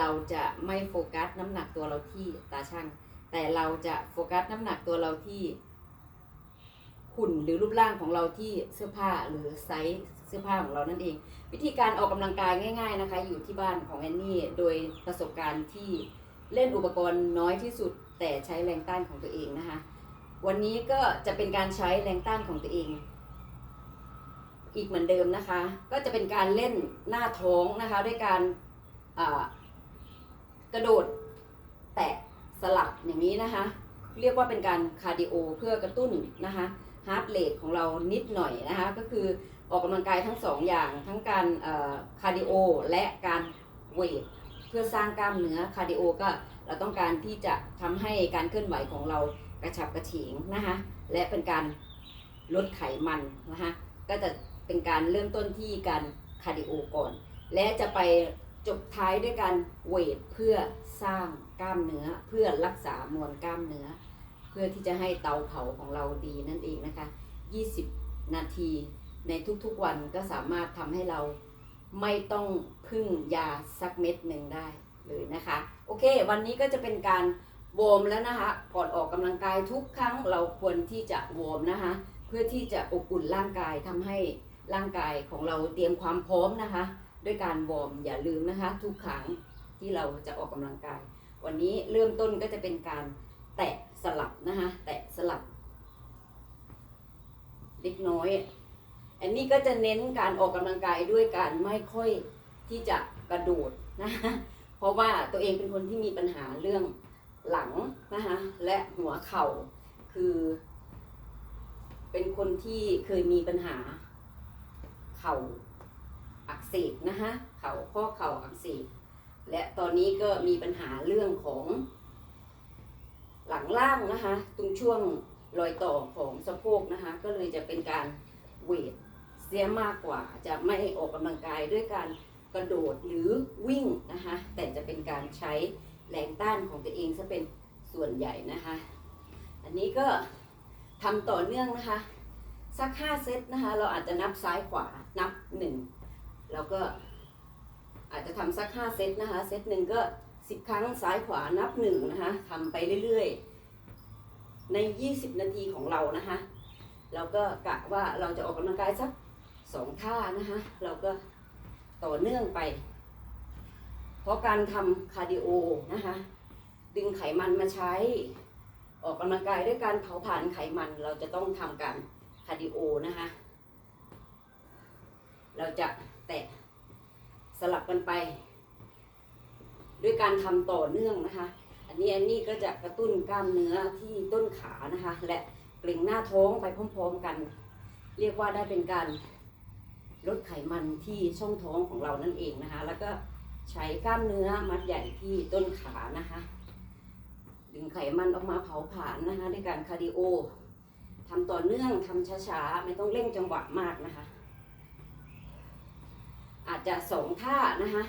เราจะไม่โฟกัสน้ำหนักตัวเราที่ตาช่าง แต่เราจะโฟกัสน้ำหนักตัวเราที่หุ่นหรือรูปร่างของเราที่เสื้อผ้าหรือไซส์เสื้อผ้าของเรานั่นเอง วิธีการออกกำลังกายง่าย ๆนะคะ อยู่ที่บ้านของแอนนี่โดยประสบการณ์ที่เล่นอุปกรณ์น้อยที่สุด แต่ใช้แรงต้านของตัวเองนะคะ วันนี้ก็จะเป็นการใช้แรงต้านของตัวเอง อีกเหมือนเดิมนะคะ ก็จะเป็นการเล่นหน้าท้องนะคะ ด้วยการอ่า กระโดด แตะสลับอย่างนี้นะคะ เรียกว่าเป็นการคาร์ดิโอเพื่อกระตุ้นนะคะฮาร์ดเรทของเรานิดหน่อยนะคะ ก็คือออกกำลังกายทั้งสองอย่างทั้งการคาร์ดิโอและการเวทเพื่อสร้างกล้ามเนื้อคาร์ดิโอก็เราต้องการที่จะทำให้การเคลื่อนไหวของเรากระฉับกระเฉงนะคะและเป็นการลดไขมันนะคะก็จะเป็นการเริ่มต้นที่การคาร์ดิโอก่อน และจะไป จบท้ายด้วยการเวทเพื่อสร้างกล้ามเนื้อเพื่อรักษามวลกล้ามเนื้อ เพื่อที่จะให้เตาเผาของเราดีนั่นเองนะคะ 20 นาทีในทุกๆวันก็สามารถทำให้เราไม่ต้องพึ่งยาสักเม็ดหนึ่งได้เลยนะคะ โอเค วันนี้ก็จะเป็นการวอร์มแล้วนะคะก่อนออกกำลังกายทุกครั้งเราควรที่จะวอร์มนะคะ เพื่อที่จะอบอุ่นร่างกายทำให้ร่างกายของเราเตรียมความพร้อมนะคะ ด้วยการวอร์มอย่าลืมนะคะ ทุกครั้งที่เราจะออกกำลังกาย วันนี้เริ่มต้นก็จะเป็นการแตะสลับนะคะ แตะสลับเล็กน้อย อันนี้ก็จะเน้นการออกกำลังกายด้วยการไม่ค่อยที่จะกระโดดนะคะเพราะว่าตัวเองเป็นคนที่มีปัญหาเรื่องหลังนะคะและหัวเข่าคือ เป็นคนที่เคยมีปัญหาเข่า เสบนะคะเข่าข้อเข่าอักเสบและตอนนี้ก็มีปัญหาเรื่องของหลังล่างนะคะ ตรงช่วงรอยต่อของสะโพกนะคะ ก็เลยจะเป็นการเวทเสียมากกว่า จะไม่ออกกำลังกายด้วยการกระโดดหรือวิ่งนะคะ แต่จะเป็นการใช้แรงต้านของตัวเองซะเป็นส่วนใหญ่นะคะ อันนี้ก็ทำต่อเนื่องนะคะ สัก 5 เซตนะคะ เราอาจจะนับซ้ายขวานับ 1 เราก็อาจจะทำสักห้าเซตนะคะ เซตหนึ่งก็สิบครั้งซ้ายขวานับหนึ่งนะคะทำไปเรื่อยๆ ในยี่สิบนาทีของเรานะคะเราก็กะว่าเราจะออกกำลังกายสักสองท่านะคะเราก็ต่อเนื่องไป เพราะการทำคาร์ดิโอนะคะดึงไขมันมาใช้ ออกกำลังกายด้วยการเผาผลาญไขมันเราจะต้องทำการคาร์ดิโอนะคะเราจะ แตะสลับกันไป ด้วยการทำต่อเนื่องนะคะ อันนี้อันนี้ก็จะกระตุ้นกล้ามเนื้อที่ต้นขานะคะ และเกร็งหน้าท้องไปพร้อมๆกัน เรียกว่าได้เป็นการลดไขมันที่ช่องท้องของเรานั่นเองนะคะ แล้วก็ใช้กล้ามเนื้อมัดใหญ่ที่ต้นขานะคะ ดึงไขมันออกมาเผาผลาญนะคะด้วยการคาร์ดิโอทำต่อเนื่องทำช้าๆ ไม่ต้องเร่งจังหวะมากนะคะ จะสองท่านะคะ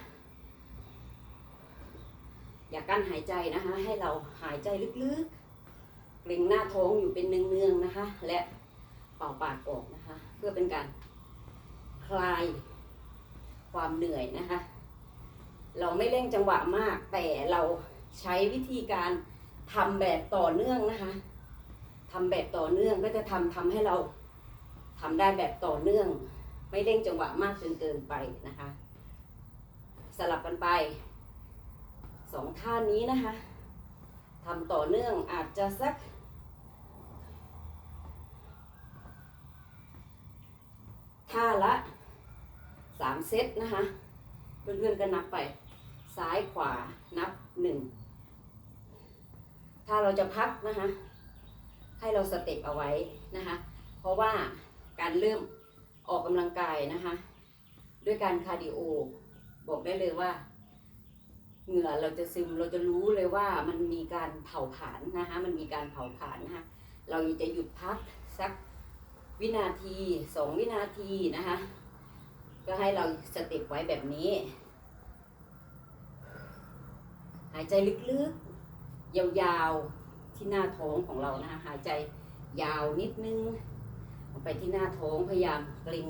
อย่ากั้นหายใจนะคะ ให้เราหายใจลึกๆ เกร็งหน้าท้องอยู่เป็นเนืองๆนะคะ และเป่าปากออกนะคะ เพื่อเป็นการคลายความเหนื่อยนะคะ เราไม่เร่งจังหวะมาก แต่เราใช้วิธีการทำแบบต่อเนื่องนะคะทำแบบต่อเนื่องก็จะทำทำให้เราทำได้แบบต่อเนื่อง ไม่เร่งจังหวะมากจนเกินไปนะคะ สลับกันไปสองท่านี้นะคะทำต่อเนื่องอาจจะสักท่าละสามเซตนะคะเพื่อนๆก็นับไป ซ้ายขวานับหนึ่งถ้าเราจะพักนะคะให้เราสเต็ปเอาไว้นะคะเพราะว่าการเริ่ม ออกกำลังกายนะคะ ด้วยการคาร์ดิโอ บอกได้เลยว่า เหงื่อเราจะซึมเราจะรู้เลยว่ามันมีการเผาผลาญนะคะมันมีการเผาผลาญนะคะเราจะหยุดพักสักวินาทีสองวินาทีนะคะก็ให้เราสเต็ปไว้แบบนี้ หายใจลึกๆ ยาวๆ ที่หน้าท้องของเรานะคะหายใจยาวนิดนึง ไปที่หน้าท้องพยายามเกร็ง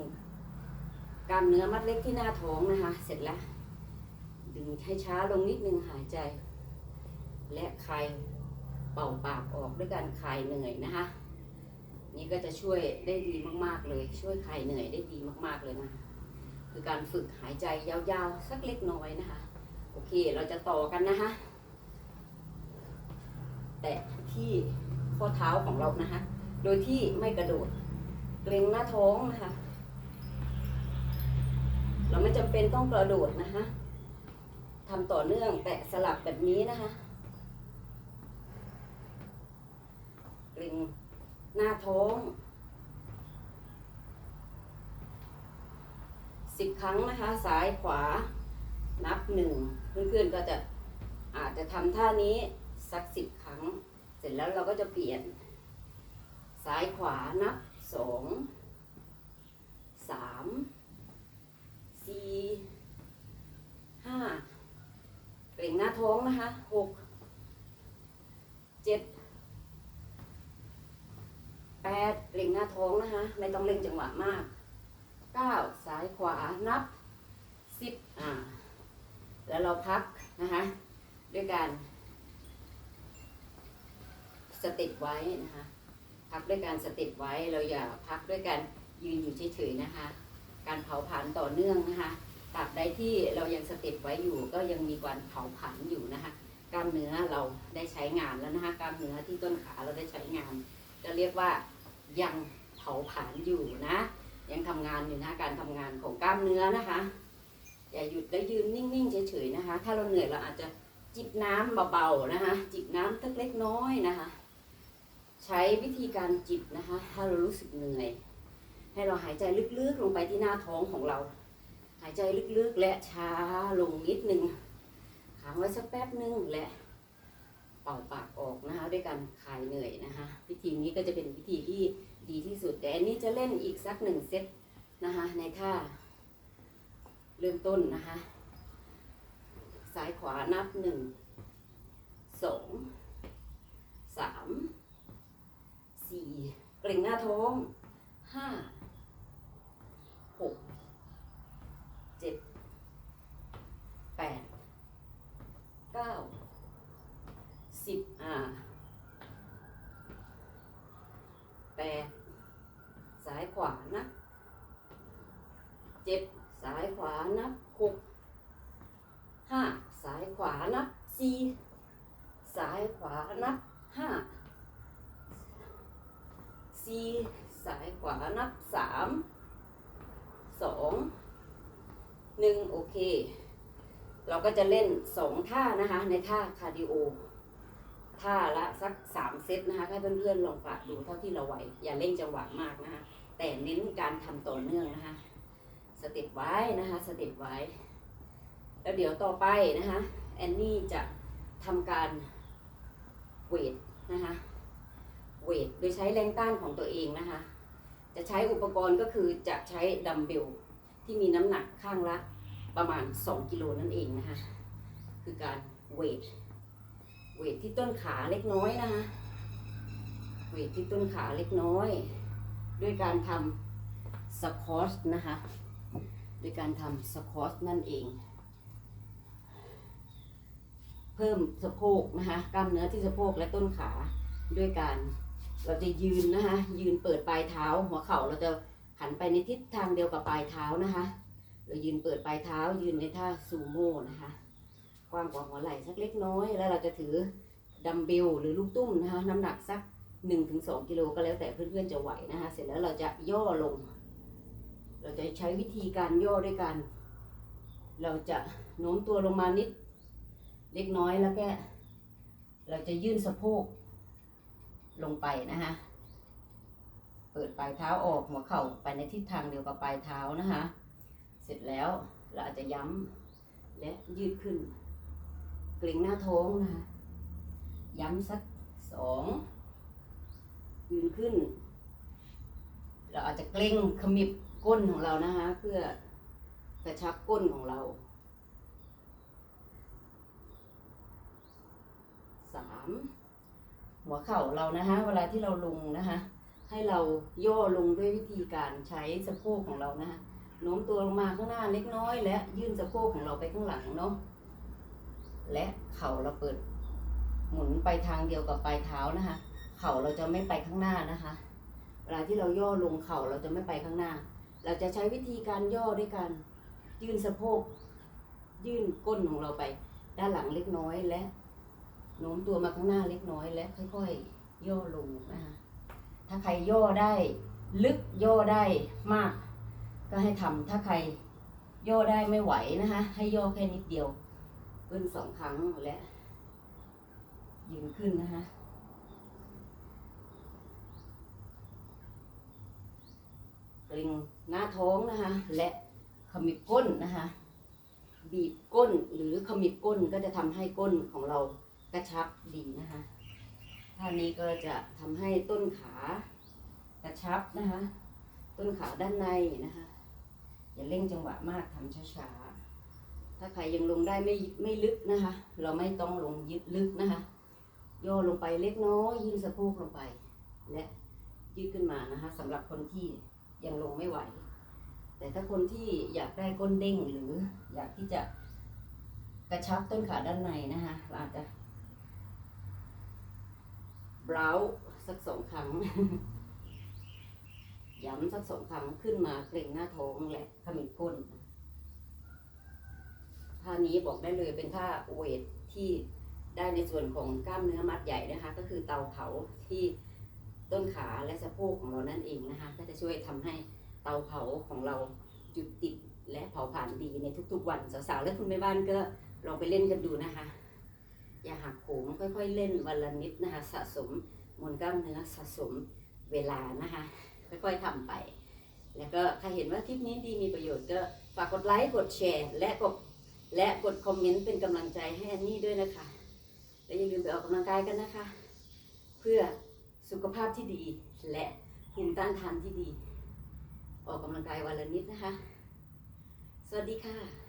กล้ามเนื้อมัดเล็กที่หน้าท้องนะคะ เสร็จแล้ว ดึงให้ช้าลงนิดนึงหายใจ และคลายเป่าปากออกด้วยการคลายเหนื่อยนะคะ นี่ก็จะช่วยได้ดีมากๆเลย ช่วยคลายเหนื่อยได้ดีมากๆเลยนะคือการฝึกหายใจยาวๆ สักเล็กน้อยนะคะ โอเคเราจะต่อกันนะคะแตะที่ข้อเท้าของเรานะคะ โดยที่ไม่กระโดด เกรงหน้าท้องนะคะ เราไม่จำเป็นต้องกระโดดนะคะทำต่อเนื่องแตะสลับแบบนี้นะคะ เกรงหน้าท้องสิบครั้งนะคะซ้ายขวานับหนึ่งเพื่อนๆก็จะอาจจะทำท่านี้สักสิบครั้ง เสร็จแล้วเราก็จะเปลี่ยน ซ้ายขวานับ สองสามสี่ห้าเกร็งหน้าท้องนะคะหกเจ็ดแปดเกร็งหน้าท้องนะคะ ไม่ต้องเร่งจังหวะมากเก้าซ้ายขวานับสิบอ่า แล้วเราพักนะคะ ด้วยการสเต็ปไว้นะคะ พักด้วยการสต็ปไว้เราอย่าพักด้วยการยืนอยู่เฉยๆนะคะ การเผาผลาญต่อเนื่องนะคะตราบใดที่เรายังสต็ปไว้อยู่ ก็ยังมีการเผาผลาญอยู่นะคะ กล้ามเนื้อเราได้ใช้งานแล้วนะคะ กล้ามเนื้อที่ต้นขาเราได้ใช้งาน จะเรียกว่ายังเผาผลาญอยู่นะ ยังทำงานอยู่นะการทำงานของกล้ามเนื้อนะคะ อย่าหยุดและยืนนิ่งๆเฉยๆนะคะ ถ้าเราเหนื่อยเราอาจจะจิบน้ำเบาๆนะคะ จิบน้ำสักเล็กน้อยนะคะ ใช้วิธีการจิบนะคะ ถ้าเรารู้สึกเหนื่อย ให้เราหายใจลึกๆลงไปที่หน้าท้องของเรา หายใจลึกๆและช้าลงนิดนึงค้างไว้สักแป๊บนึงและเป่าปากออกนะคะ ด้วยการคลายเหนื่อยนะคะ วิธีนี้ก็จะเป็นวิธีที่ดีที่สุด แต่อันนี้จะเล่นอีกสักหนึ่งเซตนะคะ ในท่าเริ่มต้นนะคะ ซ้ายขวานับหนึ่ง สอง สาม สี่ เกร็งหน้าท้อง ห้า หก เจ็ด แปด เก้า สิบอ่า แปด ซ้ายขวานะ เจ็ดซ้ายขวานับหกห้าซ้ายขวานับสี่ซ้ายขวานับห้าสี่ซ้ายขวานับสามสองหนึ่งโอเค เราก็จะเล่นสองท่านะคะ ในท่าคาร์ดิโอท่าละสักสามเซตนะคะ ให้เพื่อนๆลองปรับดูเท่าที่เราไหว อย่าเร่งจังหวะมากนะคะ แต่เน้นการทำต่อเนื่องนะคะ สเต็ปไว้นะคะสเต็ปไว้ แล้วเดี๋ยวต่อไปนะคะแอนนี่จะทำการเวทนะคะเวทโดยใช้แรงต้านของตัวเองนะคะ จะใช้อุปกรณ์ก็คือจะใช้ดัมเบลที่มีน้ำหนักข้างละประมาณ 2 กิโลนั่นเองนะคะคือการเวทเวทที่ต้นขาเล็กน้อยนะคะเวทที่ต้นขาเล็กน้อย ด้วยการทำสควอชนะคะ โดยการทำสควอชนั่นเอง เพิ่มสะโพกนะคะกล้ามเนื้อที่สะโพกและต้นขาด้วยการเราจะยืนนะคะยืนเปิดปลายเท้า หัวเข่าเราจะหันไปในทิศทางเดียวกับปลายเท้านะคะ เรายืนเปิดปลายเท้า ยืนในท่าซูโม่นะคะกว้างกว่าหัวไหล่สักเล็กน้อย แล้วเราจะถือดัมเบลหรือลูกตุ้มนะคะน้ำหนักสัก 1-2 กิโลก็แล้วแต่เพื่อนๆจะไหวนะคะ เสร็จแล้วเราจะย่อลง เราจะใช้วิธีการย่อด้วยกัน เราจะโน้มตัวลงมานิด เล็กน้อยแล้วแค่เราจะยื่นสะโพกลงไปนะคะเปิดปลายเท้าออกหัวเข่าไปในทิศทางเดียวกับปลายเท้านะคะเสร็จแล้วเราอาจจะย้ำและยืดขึ้น เกร็งหน้าท้องนะคะย้ำสักสองยืนขึ้น เราอาจจะเกร็งขมิบ ก้นของเรานะคะ เพื่อกระชับก้นของเราสามหัวเข่าเรานะคะ เวลาที่เราลงนะคะ ให้เราย่อลงด้วยวิธีการใช้สะโพกของเรานะคะโน้มตัวลงมาข้างหน้าเล็กน้อย และยื่นสะโพกของเราไปข้างหลังเนาะและเข่าเราเปิด หมุนไปทางเดียวกับปลายเท้านะคะ เข่าเราจะไม่ไปข้างหน้านะคะ เวลาที่เราย่อลงเข่าเราจะไม่ไปข้างหน้า เราจะใช้วิธีการย่อด้วยการยื่นสะโพก ยื่นก้นของเราไป ด้านหลังเล็กน้อยและโน้มตัวมาข้างหน้าเล็กน้อยและค่อยๆ ย่อลงนะคะถ้าใครย่อได้ลึกย่อได้มาก ก็ให้ทำถ้าใครย่อได้ไม่ไหวนะคะให้ย่อแค่นิดเดียวขึ้นสองครั้งและยืนขึ้นนะคะ กลิงหน้าท้องนะคะ และขมิบก้นนะคะ บีบก้นหรือขมิบก้นก็จะทำให้ก้นของเรากระชับดีนะคะท่านี้ก็จะทำให้ต้นขากระชับนะคะ ต้นขาด้านในนะคะ อย่าเร่งจังหวะมากทำช้าๆถ้าใครยังลงได้ไม่ไม่ลึกนะคะ เราไม่ต้องลงยึดลึกนะคะย่อลงไปเล็กน้อยยื่นสะโพกลงไป และยืดขึ้นมานะคะสำหรับคนที่ ยังลงไม่ไหว แต่ถ้าคนที่อยากได้ก้นเด้งหรืออยากที่จะกระชับต้นขาด้านในนะคะเราอาจจะเบราสักสองครั้ง ย้ำสักสองครั้งขึ้นมาเกร็งหน้าท้องและขมิบก้นท่านี้บอกได้เลยเป็นท่าเวทที่ได้ในส่วนของกล้ามเนื้อมัดใหญ่นะคะ ก็คือเตาเผาที่ ต้นขาและสะโพกของเรานั่นเองนะคะ ก็จะช่วยทำให้เตาเผาของเราจุดติดและเผาผ่านดีในทุกๆวันสาวๆและคุณแม่บ้านก็ลองไปเล่นกันดูนะคะ อย่าหักโหมค่อยๆเล่นวันละนิดนะคะ สะสมมวลกล้ามเนื้อสะสมเวลานะคะ ค่อยๆทำไป แล้วก็ใครเห็นว่าคลิปนี้ดีมีประโยชน์ก็ฝากกดไลค์กดแชร์และกดและกดคอมเมนต์เป็นกำลังใจให้อันนี่ด้วยนะคะ และอย่าลืมไปออกกำลังกายกันนะคะ เพื่อ สุขภาพที่ดีและภูมิต้านทานที่ดี ออกกำลังกายวันละนิดนะคะ สวัสดีค่ะ